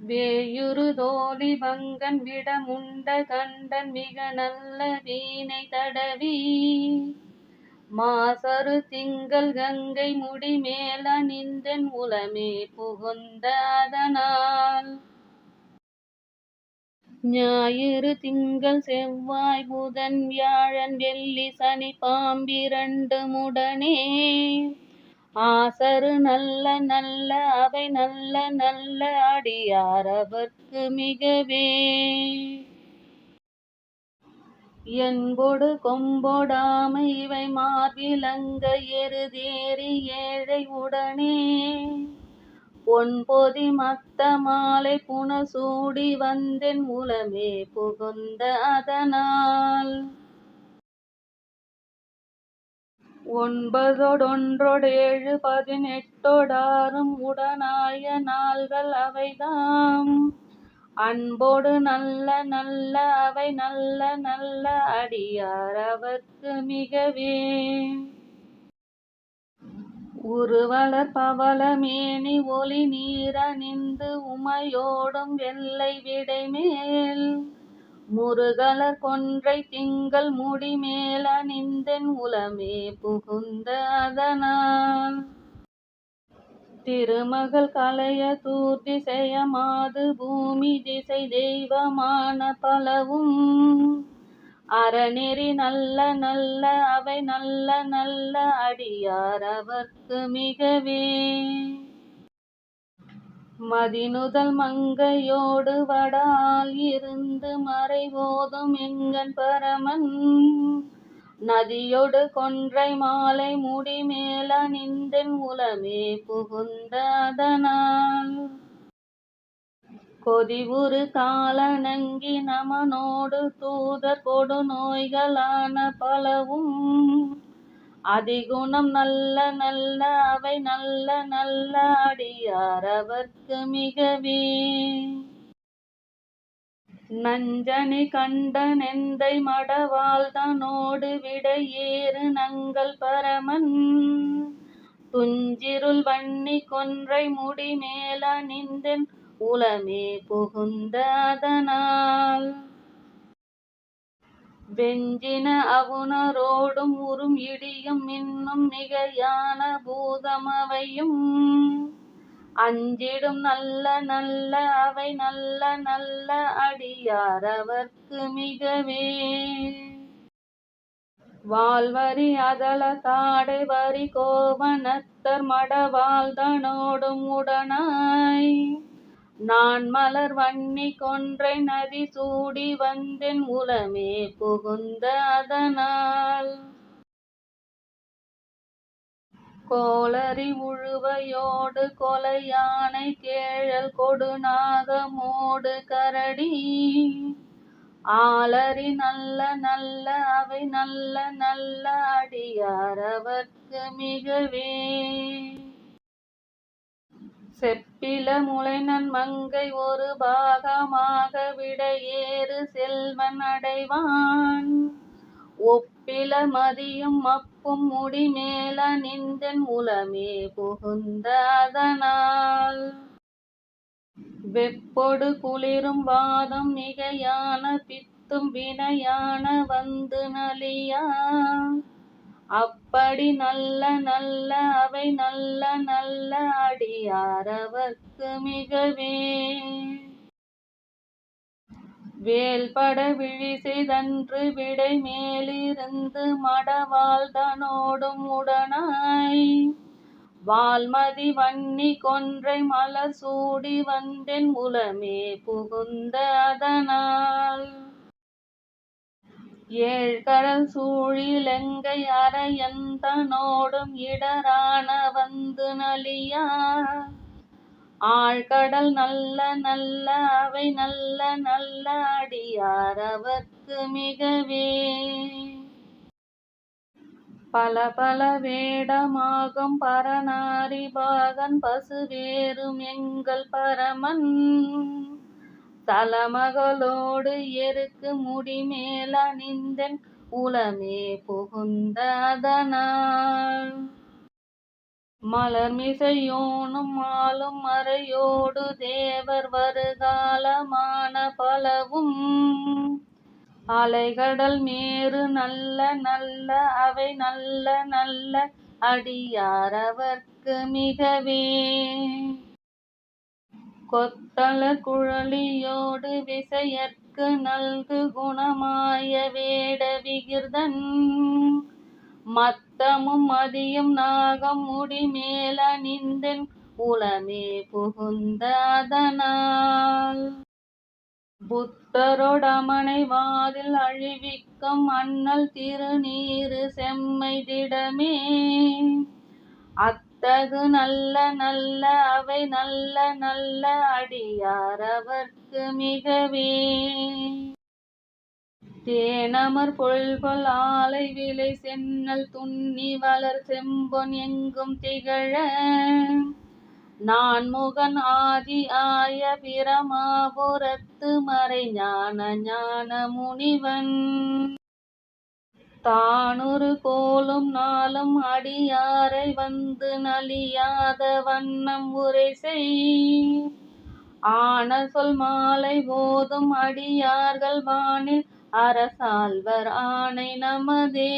வேயுறு தோழி பங்கன் விடமுண்ட கண்டன் மிக நல்ல வீணை தடவி. மாசரு திங்கள் கங்கை முடி மேல நின்றன் உலமே புகுந்த அதனால். ஞாயிறு திங்கள் செவ்வாய் புதன் வியாழன் வெள்ளி சனி பாம்பிரண்டு முடனே. ஆசரு நல்ல நல்ல அவை நல்ல நல்ல அடியார் அவர்க்கு மிகவே. என்பொடு கொம்பொடாமை இவை மார்பிலங்க எருதேறி ஏழை உடனே. பொன்பொதி மத்த மாலை புனசூடி வந்தென் உலமே புகுந்த அதனால். ஒன்பதொடொன்றொடேழு பதினெட்டொடாறும் உடனாய நாள்கள் அவைதாம். அன்போடு நல்ல நல்ல அவை நல்ல நல்ல அடியார் அவர்க்கு மிகவே. உருவலர் பவளமேனி ஒளி நீரணிந்து உமையோடும் வெள்ளை விடைமேல். முருகலர் கொன்றை திங்கள் முடி மேலணிந்தென் உலமே புகுந்த அதனால். திருமகள் கலைய தூர்த்தி செய்யமாது பூமி திசை தெய்வமான பலவும். அறநெறி நல்ல நல்ல அவை நல்ல நல்ல அடியார் அவர்க்கு மிகவே. மதினுதல் மங்கையோடு வடால் இருந்து மறைவோதும் எங்கன் பரமன். நதியொடு கொன்றை மாலை முடி மேல நின்றன் உலமே புகுந்த அதனால். கொதிவுறு காலனங்கி நமனோடு தூதர் கொடு நோய்களான பலவும் அதிகுணம் நல்ல நல்ல அவை நல்ல நல்ல அடியார் அவர்க்கு மிகவே. நஞ்சனி கண்ட நெந்தை மடவாழ்தனோடு விடையேறு நங்கள் பரமன். துஞ்சிருள் வன்னி கொன்றை முடி மேல நின்றன் உலமே புகுந்த அதனால். வெஞ்சின அவுணரோடும் உறும் இடியும் இன்னும் மிகையான பூதமவையும். அஞ்சிடும் நல்ல நல்ல அவை நல்ல நல்ல அடியார் அவர்க்கு மிகவே. வாழ்வரி அதல தாடை வரி கோவணத்தர் மடவாழ்தனோடும் உடனாய். நான் மலர் வன்னி கொன்றை நதி சூடி வந்தென் உலமே புகுந்த அதனால். கோளரி உழுவையோடு கொலையானை கேழல் கொடுநாகமோடு கரடி. ஆளறி நல்ல நல்ல அவை நல்ல நல்ல அடியார் அவர்க்கு மிகவே. செப்பில முளைநன் மங்கை ஒரு பாகமாக விடையேறு செல்வன் அடைவான். ஒப்பில மதியும் அப்பும் முடி மேல நின்றன் உலமே புகுந்த அதனால். வெப்பொடு குளிரும் வாதம் மிகையான பித்தும் வினையான வந்து நலியா. அப்படி நல்ல நல்ல அவை நல்ல நல்ல அடியாரவர்க்கு மிகவே. வேல்பட விழி செய்தன்று விடை மேலிருந்து மடவாழ்தனோடும் உடனாய். வால்மதி வன்னி கொன்றை மலர் சூடி வந்தென் உலமே புகுந்த அதனால். ஏழ்கடல் சூழிலங்கை அரையந்தனோடும் இடரான வந்து நலியா? ஆழ்கடல் நல்ல நல்ல அவை நல்ல நல்ல அடியார் அவர்க்கு மிகவே. பல பல வேடமாகும் பரநாரி பாகன் பசுவேறும் எங்கள் பரமன். தலமகளோடு எருக்கு முடி மேல நின்றன் உலமே புகுந்ததனால். மலர்மிசையோனும் மாலும் மறையோடு தேவர் வருகாலமான பலவும். அலைகடல் மேறு நல்ல நல்ல அவை நல்ல நல்ல அடியாரவர்க்கு மிகவே. கொத்தள குழலியோடு விசையற்கு நல்கு குணமாய வேட விகிர்தன். மத்தமும் மதியும் நாகம் முடிமேல் நின்றன். உளமே புகுந்த அதனால். புத்தரொடமனை வாதில் அழிவிக்கும் அண்ணல் திருநீரு செம்மை திடமே. தகு நல்ல நல்ல அவை நல்ல நல்ல அடியாரவர்க்கு மிகவே. தேனமர் பொல்கொல் ஆலை விலை சென்னல் துண்ணி வளர் செம்பொன் எங்கும் திகழ. நான்முகன் ஆதி ஆய பிரமாபுரத்து மறை ஞான ஞான முனிவன். தானொரு கோலும் நாளும் அடியாரை வந்து நலியாத வண்ணம் உரை செய். ஆன சொல் மாலை போதும் அடியார்கள் வானில் அரசால்வர் ஆணை நமதே.